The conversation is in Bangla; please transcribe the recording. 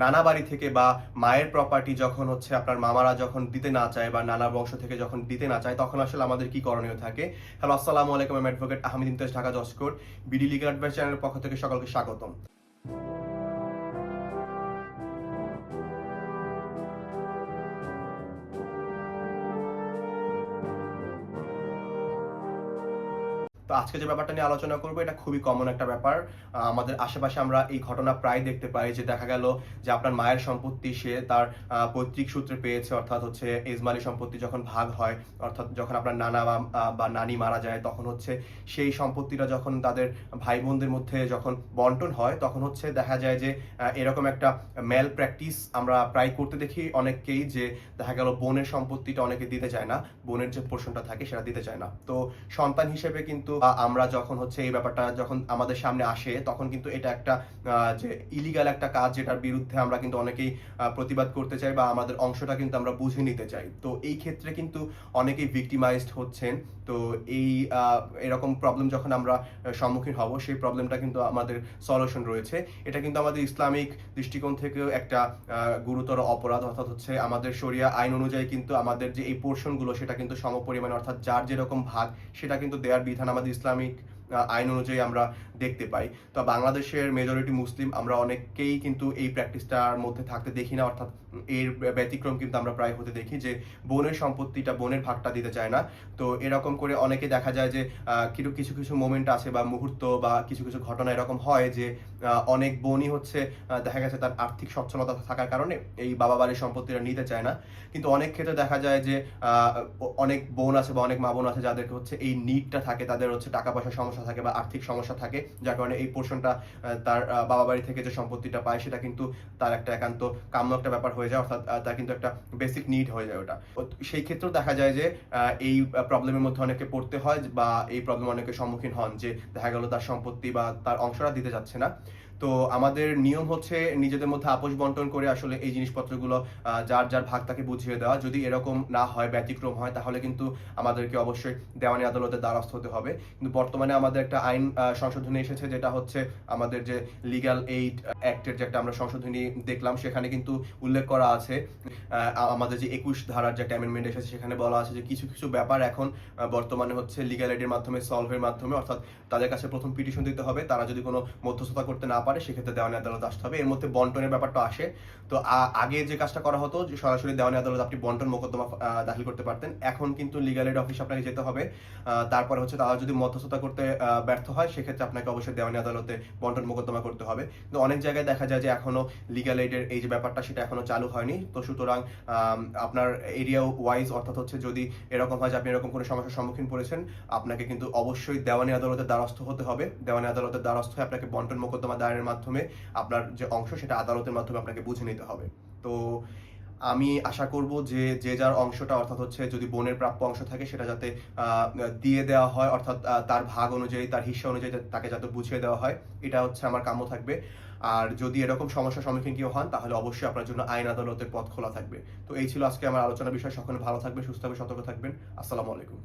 নানা বাড়ি থেকে বা মায়ের প্রপার্টি যখন হচ্ছে আপনার মামারা যখন দিতে না চায় বা নানা বংশ থেকে যখন দিতে না চায়, তখন আসলে আমাদের কি করণীয় থাকে? হ্যালো আসসালামু আলাইকুম আমি অ্যাডভোকেট আহমেদ ইমতাজ ঢাকা জস্কর বিডি লিগাল অ্যাডভাইস চ্যানেলের পক্ষ থেকে সকলকে স্বাগতম। তো আজকে যে ব্যাপারটা নিয়ে আলোচনা করব, এটা খুবই কমন একটা ব্যাপার। আমাদের আশেপাশে আমরা এই ঘটনা প্রায় দেখতে পাই যে দেখা গেল যে আপনার মায়ের সম্পত্তি, সে তার পৈতৃক সূত্রে পেয়েছে, অর্থাৎ হচ্ছে এজমালি সম্পত্তি যখন ভাগ হয়, অর্থাৎ যখন আপনার নানা বা নানি মারা যায়, তখন হচ্ছে সেই সম্পত্তিটা যখন তাদের ভাই বোনদের মধ্যে যখন বন্টন হয়, তখন হচ্ছে দেখা যায় যে এরকম একটা ম্যাল প্র্যাকটিস আমরা প্রায় করতে দেখি অনেককেই যে দেখা গেল বোনের সম্পত্তিটা অনেকে দিতে চায় না, বোনের যে পোর্শনটা থাকে সেটা দিতে চায় না। তো সন্তান হিসেবে কিন্তু আমরা যখন হচ্ছে এই ব্যাপারটা যখন আমাদের সামনে আসে, তখন কিন্তু এটা একটা যে ইলিগাল একটা কাজ যেটার বিরুদ্ধে আমরা কিন্তু অনেকেই প্রতিবাদ করতে চাই বা আমাদের অংশটা কিন্তু আমরা বুঝে নিতে চাই। তো এই ক্ষেত্রে কিন্তু অনেকেই ভিক্টিমাইজড হচ্ছেন। তো এই এরকম প্রবলেম যখন আমরা সম্মুখীন হব, সেই প্রবলেমটা কিন্তু আমাদের সলিউশন রয়েছে। এটা কিন্তু আমাদের ইসলামিক দৃষ্টিকোণ থেকেও একটা গুরুতর অপরাধ। অর্থাৎ হচ্ছে আমাদের শরিয়া আইন অনুযায়ী কিন্তু আমাদের যে এই পোর্শনগুলো সেটা কিন্তু সমপরিমাণ, অর্থাৎ যার যেরকম ভাগ, সেটা কিন্তু দেওয়ার বিধান আমাদের ইসলামিক আহ, আইন অনুযায়ী আমরা দেখতে পাই। তো বাংলাদেশের মেজরিটি মুসলিম, আমরা অনেককেই কিন্তু এই প্র্যাকটিসটার মধ্যে থাকতে দেখি না, অর্থাৎ এর ব্যতিক্রম কিন্তু আমরা প্রায় হতে দেখি যে বোনের সম্পত্তিটা বোনের ভাগটা দিতে চায় না। তো এরকম করে অনেকে দেখা যায় যে কিছু কিছু কিছু মোমেন্ট আছে বা মুহূর্ত বা কিছু কিছু ঘটনা এরকম হয় যে অনেক বোনই হচ্ছে দেখা গেছে তার আর্থিক সচ্ছলতা থাকার কারণে এই বাবা বাড়ির সম্পত্তিটা নিতে চায় না। কিন্তু অনেক ক্ষেত্রে দেখা যায় যে অনেক বোন আছে বা অনেক মা বোন আছে যাদেরকে হচ্ছে এই নিডটা থাকে, তাদের হচ্ছে টাকা পয়সার সমস্যা থাকে বা আর্থিক সমস্যা থাকে, যার কারণে এই পোর্শনটা তার বাবা বাড়ি থেকে যে সম্পত্তিটা পায় সেটা কিন্তু তার একটা একান্ত কাম্য একটা ব্যাপার হয়ে যায়, অর্থাৎ তার কিন্তু একটা বেসিক নিড হয়ে যায় ওটা। সেই ক্ষেত্রেও দেখা যায় যে এই প্রবলেমের মধ্যে অনেকে পড়তে হয় বা এই প্রবলেম অনেকে সম্মুখীন হন যে দেখা গেল তার সম্পত্তি বা তার অংশটা দিতে যাচ্ছে না। তো আমাদের নিয়ম হচ্ছে নিজেদের মধ্যে আপোষ বন্টন করে আসলে এই জিনিসপত্রগুলো যার যার ভাগ তাকে বুঝিয়ে দেওয়া। যদি এরকম না হয়, ব্যতিক্রম হয়, তাহলে কিন্তু আমাদেরকে অবশ্যই দেওয়ানি আদালতের দ্বারস্থ হতে হবে। কিন্তু বর্তমানে আমাদের একটা আইন সংশোধনী এসেছে, যেটা হচ্ছে আমাদের যে লিগ্যাল এইড অ্যাক্টের যে একটা আমরা সংশোধনী দেখলাম, সেখানে কিন্তু উল্লেখ করা আছে। আমাদের যে একুশ ধারার যে একটা অ্যামেন্ডমেন্ট এসেছে, সেখানে বলা আছে যে কিছু কিছু ব্যাপার এখন বর্তমানে হচ্ছে লিগ্যাল এইডের মাধ্যমে সলভের মাধ্যমে, অর্থাৎ তাদের কাছে প্রথম পিটিশন দিতে হবে। তারা যদি কোনো মধ্যস্থতা করতে না পারে, সেক্ষেত্রে দেওয়ানি আদালত আসতে হবে। এর মধ্যে বন্টনের ব্যাপারটা আসে। তো আগে যে কাজটা করা হতো, যে সরাসরি দেওয়ানি আদালত আপনি বন্টন মোকদ্দমা দাখিল করতে পারতেন। এখন কিন্তু লিগ্যাল এইড অফিস আপনাকে যেতে হবে। তারপরে হচ্ছে তারা যদি মধ্যস্থতা করতে ব্যর্থ হয়, সেক্ষেত্রে আপনাকে অবশ্যই দেওয়ানি আদালতে বন্টন মোকদ্দমা করতে হবে। কিন্তু অনেক জায়গায় দেখা যায় যে এখনও লিগ্যাল এইডের এই যে ব্যাপারটা, সেটা এখনও চালু হয়নি। তো সুতরাং আপনার এরিয়া ওয়াইজ অর্থাৎ হচ্ছে যদি এরকম হয় যে আপনি এরকম কোনো সমস্যার সম্মুখীন পড়েছেন, আপনাকে কিন্তু অবশ্যই দেওয়ানি আদালতের দ্বারস্থ হতে হবে। দেওয়ানি আদালতের দ্বারস্থ হয়ে আপনাকে বন্টন মোকদ্দমা দায়েরের মাধ্যমে আপনার যে অংশ, সেটা আদালতের মাধ্যমে আপনাকে বুঝে নিতে হবে। তো আমি আশা করব যে যে যার অংশটা, অর্থাৎ হচ্ছে যদি বোনের প্রাপ্য অংশ থাকে, সেটা যাতে দিয়ে দেওয়া হয়, অর্থাৎ তার ভাগ অনুযায়ী, তার হিস্সা অনুযায়ী তাকে যাতে বুঝিয়ে দেওয়া হয়, এটা হচ্ছে আমার কাম্য থাকবে। আর যদি এরকম সমস্যার সম্মুখীন কেউ হন, তাহলে অবশ্যই আপনার জন্য আইন আদালতের পথ খোলা থাকবে। তো এই ছিল আজকে আমার আলোচনা বিষয়। সকলে ভালো থাকবেন, সুস্থ থাকবেন, সতর্ক থাকবেন। আসসালামু আলাইকুম।